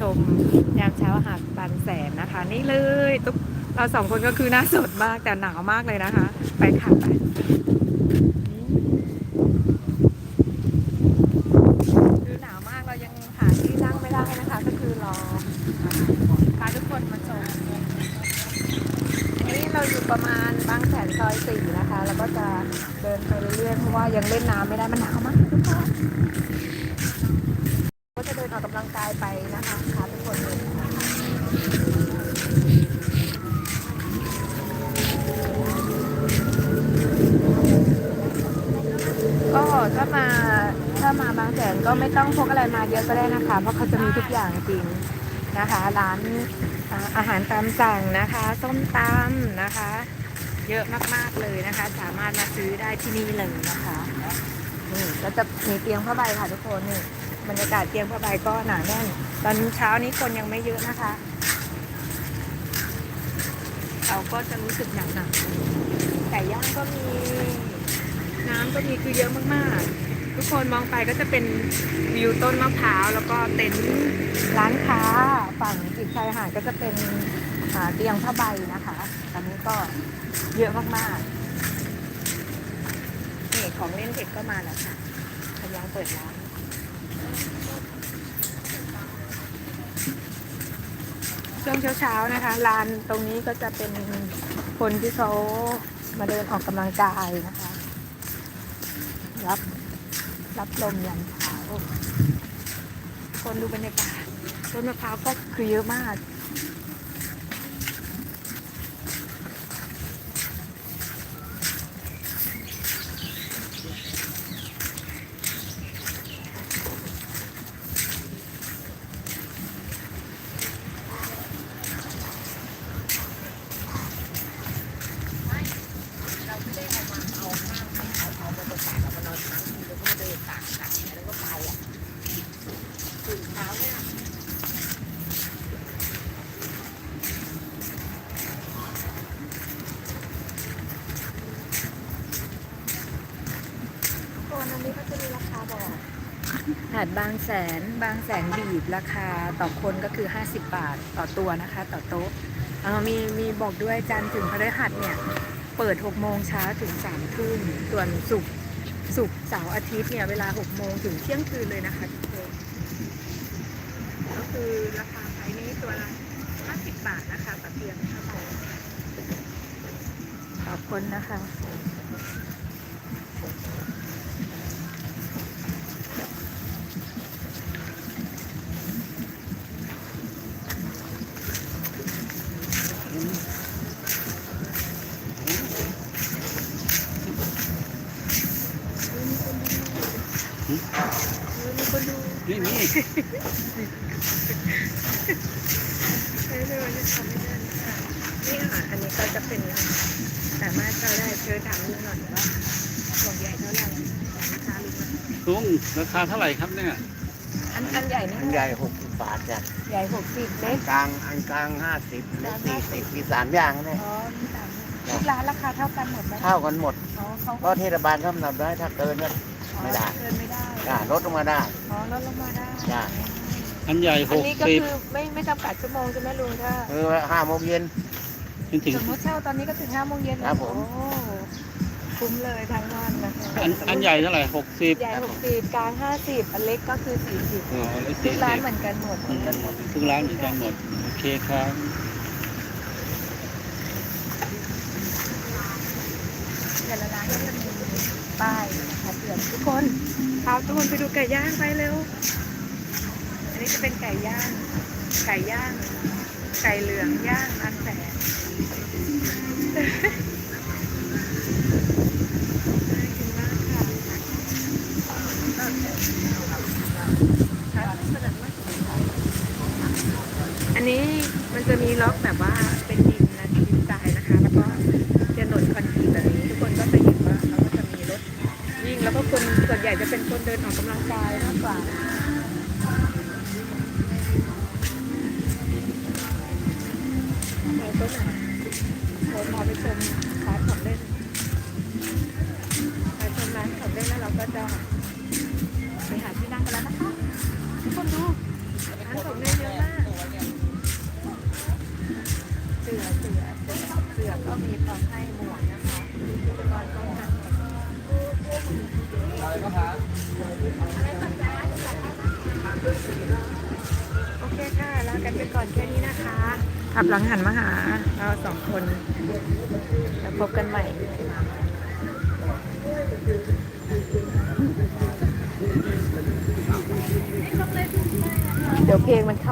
ชมยามเช้าหาดบางแสนนะคะ นี่เลยตุ๊กเราสองคนก็คือหน่าสดมากแต่หนาวมากเลยนะคะ ไปค่ะไปคือหนาวมากเรายังหาที่นั่งไม่ได้นะคะ ก็คือรอพาทุกคนมาชมอันนี้เราอยู่ประมาณบางแสนซอยสี่นะคะ แล้วก็จะเดินไปเรื่อยๆเพราะว่ายังเล่นน้ำไม่ได้มันหนาวมากทุกคน นออกกำลังกายไปนะคะพาทุกคนเลยก็ถ้ามาถ้ามาบางแสนก็ไม่ต้องพกอะไรมาเยอะก็ได้นะคะ เพราะเขาจะมีทุกอย่างจริงนะคะ ร้านอาอาหารตามสั่งนะคะส้มตำนะคะ เยอะมากๆเลยนะคะ สามารถมาซื้อได้ที่นี่เลยนะคะนี่ก็จะมีเตียงผ้าใบค่ะทุกคนนี่ บรรยากาศเตียงผ้าใบก็หนาแน่น ตอนเช้านี้คนยังไม่เยอะนะคะ เราก็จะรู้สึกหนักหนักไก่ย่างก็มี น้ำก็มีคือเยอะมากๆ ทุกคนมองไปก็จะเป็นวิวต้นมะพร้าวแล้วก็เต็นท์ร้านค้าฝั่งติดชายหาดก็จะเป็นอ่าเตียงผ้าใบนะคะ ตอนนี้ก็เยอะมากๆนี่ของเล่นเด็กก็มาแล้วค่ะกำลังเปิดร้าน ช่วงเช้าๆนะคะลานตรงนี้ก็จะเป็นคนที่เขามาเดินออกกำลังกายนะคะ รับรับลมยามเช้าคนดูบรรยากาศต้นมะพร้าวก็คือเยอะมาก ตัว นี่ก็จะมีราคาบอกหาดบางแสนบางแสนบีบราคาต่อคนก็คือ 50 บาทต่อตัวนะคะ ต่อโต๊ะเออมีมีบอกด้วยจันทร์ถึงพฤหัสเนี่ย เปิด 6 โมงเช้าถึง3ทุ่มส่วนศุกร์ศุกร์เสาร์อาทิตย์เนี่ย เวลา 6 โมงถึงเที่ยงคืนเลยนะคะทุกคนก็คือราคาไซส์นี้ตัวละ50 บาทนะคะต่อเตียงค่ะขอบคนนะคะ นี่นี่ไม่รู้ว่าจะทำไม่ได้นี่ค่ะ อันนี้ก็จะเป็นสามารถเข้าได้เธอถามลุงหน่อยว่าห่วงใหญ่เท่าไหร่นะคะลุงลุงราคาเท่าไหร่ครับเนี่ย อันอันใหญ่นี่อันใหญ่หกสิบบาทจ้ะใหญ่หกสิบเล็กกลางอันกลางห้าสิบเล็กสี่สิบมีสามอย่างเนี่ยอ๋อมีสามทุกร้านราคาเท่ากันหมดไหมเท่ากันหมดเพราะเทศบาลเขากำหนดไว้ถ้าเกินก็ ไม่ได้เกินไม่ได้จ้ะลดลงมาได้อ๋อลดลงมาได้จ้ะอันใหญ่หอันกนี้ก็สิบคือไม่ไม่จำกัดชั่วโมงใช่ไหมลุงถ้าคือห้าโมงเย็น จนถึง สมมติเช่าตอนนี้ก็ถึงห้าโมงเย็นครับผม โอ้คุ้มเลยทั้งวันนะคะอันอันใหญ่เท่าไหร่หกสิบใหญ่หกสิบกลางห้าสิบอันเล็กก็คือสี่สิบอ๋อแล้วทุสี่กสิร้านบเหมือนกันหมดเหมือนกันหมดทุกร้านเหมือนกันหมด โอเคครับ แต่ละร้านก็จะมี ป้ายนะคะเตือนทุกคนพาทุกคนไปดูไก่ย่างไปเร็ว อันนี้จะเป็นไก่ย่าง ไก่ย่าง ไก่เหลืองย่างอันแสนอันนี้มันจะมีล็อกแบบว่าเป็นดินนะดินทรายนะคะ แล้วก็ วิ่ง แล้วก็คนส่วนใหญ่จะเป็นคนเดินออกกำลังกายมากกว่าเราก็หาเราพาไปชมร้านของเล่นไปชมร้าของเล่นแล้วเราก็จะไปหาที่นั่งกันแล้วนะคะทุกคนดูร้นของเล่นเยอะมากเสือเสือเสือก็มีพร้อมให้ โอเคค่ะลากันไปก่อนแค่นี้นะคะขับหลังหันมาหา เราสองคน แล้วพบกันใหม่เดี๋ยวเพลงมันเข้า